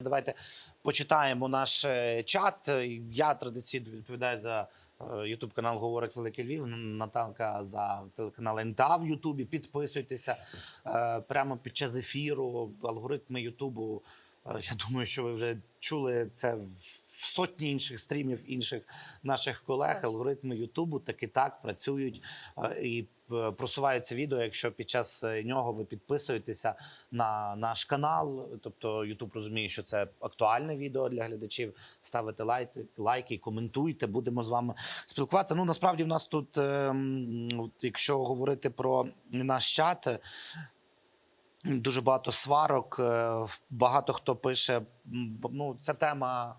Давайте почитаємо наш е, чат. Я традиційно відповідаю за Ютуб канал Говорить Великий Львів. Наталка за телеканал НТА в Ютубі. Підписуйтеся е, прямо під час ефіру. Алгоритми Ютубу. Е, Я думаю, що ви вже чули це в сотні інших стрімів інших наших колег. Алгоритми Ютубу таки так працюють е, і е, просуваються відео. Якщо під час нього ви підписуєтеся на наш канал, тобто Ютуб розуміє, що це актуальне відео для глядачів. Ставите лайки, лайки, коментуйте. Будемо з вами спілкуватися. Ну насправді в нас тут, ем, якщо говорити про наш чат. Дуже багато сварок, е, багато хто пише. Ну, ця тема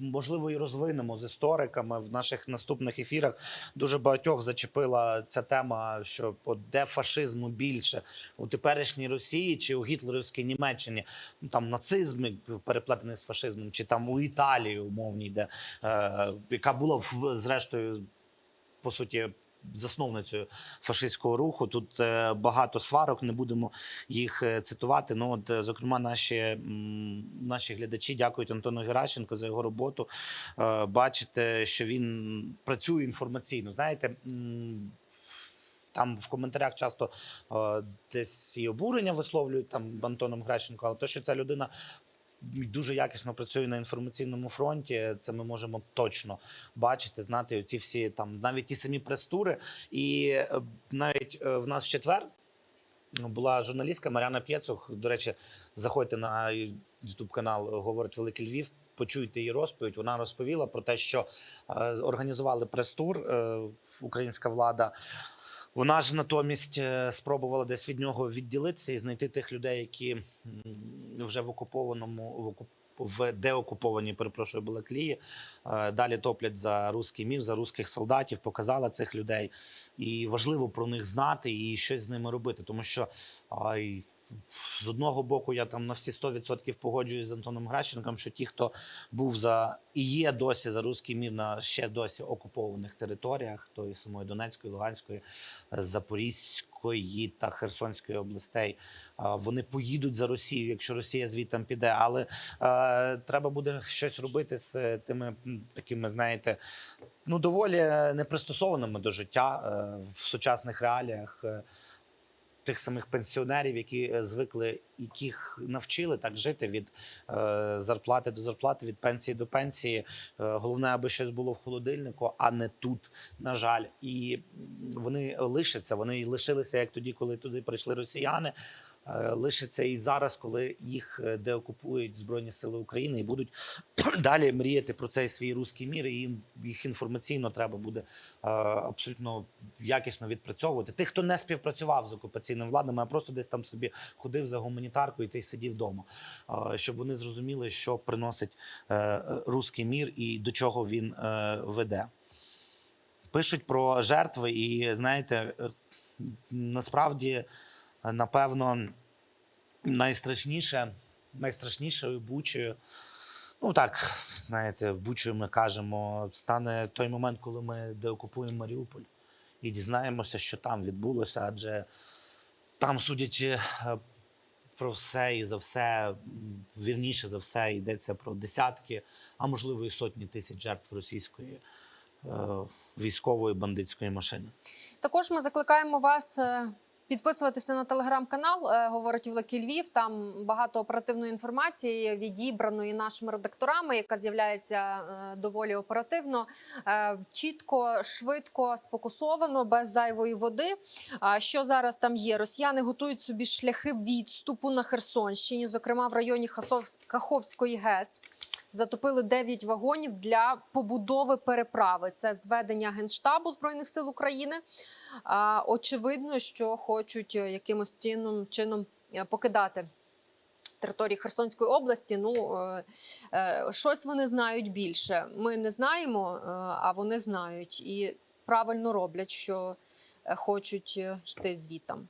можливо і розвинемо з істориками в наших наступних ефірах. Дуже багатьох зачепила ця тема, що де фашизму більше у теперішній Росії чи у гітлерівській Німеччині. Ну там нацизм переплетений з фашизмом, чи там у Італії умовній, де е, яка була в- зрештою по суті. Засновницею фашистського руху тут е, багато сварок, не будемо їх е, цитувати. Ну от, е, зокрема, наші, наші глядачі дякують Антону Геращенко за його роботу. Бачите, що він працює інформаційно. Знаєте, там в коментарях часто е, десь і обурення висловлюють там Антоном Гращенко, але те, що ця людина. Дуже якісно працює на інформаційному фронті. Це ми можемо точно бачити, знати ці всі там навіть ті самі прес-тури. І е, навіть е, в нас в четвер була журналістка Мар'яна П'єцух. До речі, заходьте на youtube канал Говорить Великий Львів. Почуйте її розповідь. Вона розповіла про те, що е, організували прес-тур українська влада. Вона ж натомість спробувала десь від нього відділитися і знайти тих людей, які вже в окупованому в окуп- в деокупованій, перепрошую, Балаклії. е, Далі топлять за русський мір, за русських солдатів, показала цих людей. І важливо про них знати і щось з ними робити. Тому що ай, з одного боку я там на всі 100% погоджуюсь з Антоном Гращенком, що ті, хто був за і є досі за руський мір на ще досі окупованих територіях, тої самої Донецької, Луганської, е, Запорізької та Херсонської областей, вони поїдуть за Росію, якщо Росія звідти піде. Але е, треба буде щось робити з е, тими такими, знаєте, ну доволі непристосованими до життя е, в сучасних реаліях. Тих самих пенсіонерів, які е, звикли, яких навчили так жити від е, зарплати до зарплати, від пенсії до пенсії. Е, головне, аби щось було в холодильнику, а не тут, на жаль. І вони лишаться. Вони лишилися як тоді, коли туди прийшли росіяни. Е, Лишаться і зараз, коли їх е, деокупують Збройні Сили України і будуть далі мріяти про цей свій руський мір. І їм їх інформаційно треба буде е, абсолютно якісно відпрацьовувати. Тих, хто не співпрацював з окупаційними владами, а просто десь там собі ходив за гуманітаркою та й сидів вдома, щоб вони зрозуміли, що приносить руський мір і до чого він веде. Пишуть про жертви, і знаєте, насправді, напевно, найстрашніше, найстрашнішою бучею. Ну так, знаєте, в Бучою ми кажемо, стане той момент, коли ми деокупуємо Маріуполь і дізнаємося, що там відбулося, адже там, судячи е, про все і за все, вірніше за все, йдеться про десятки, а можливо і сотні тисяч жертв російської е, військової бандитської машини. Також ми закликаємо вас е, підписуватися на телеграм-канал. е, Говорить Великий Львів. Там багато оперативної інформації, відібраної нашими редакторами, яка з'являється е, доволі оперативно, е, чітко, швидко, сфокусовано, без зайвої води. Що зараз там є? Росіяни готують собі шляхи відступу на Херсонщині, зокрема в районі Хасов- Каховської ГЕС. Затопили 9 вагонів для побудови переправи. Це зведення Генштабу Збройних сил України. Очевидно, що хочуть е, якимось чином, е, покидати території Херсонської області. Ну е, щось вони знають більше. Ми не знаємо, а вони знають і правильно роблять, що хочуть йти звітам.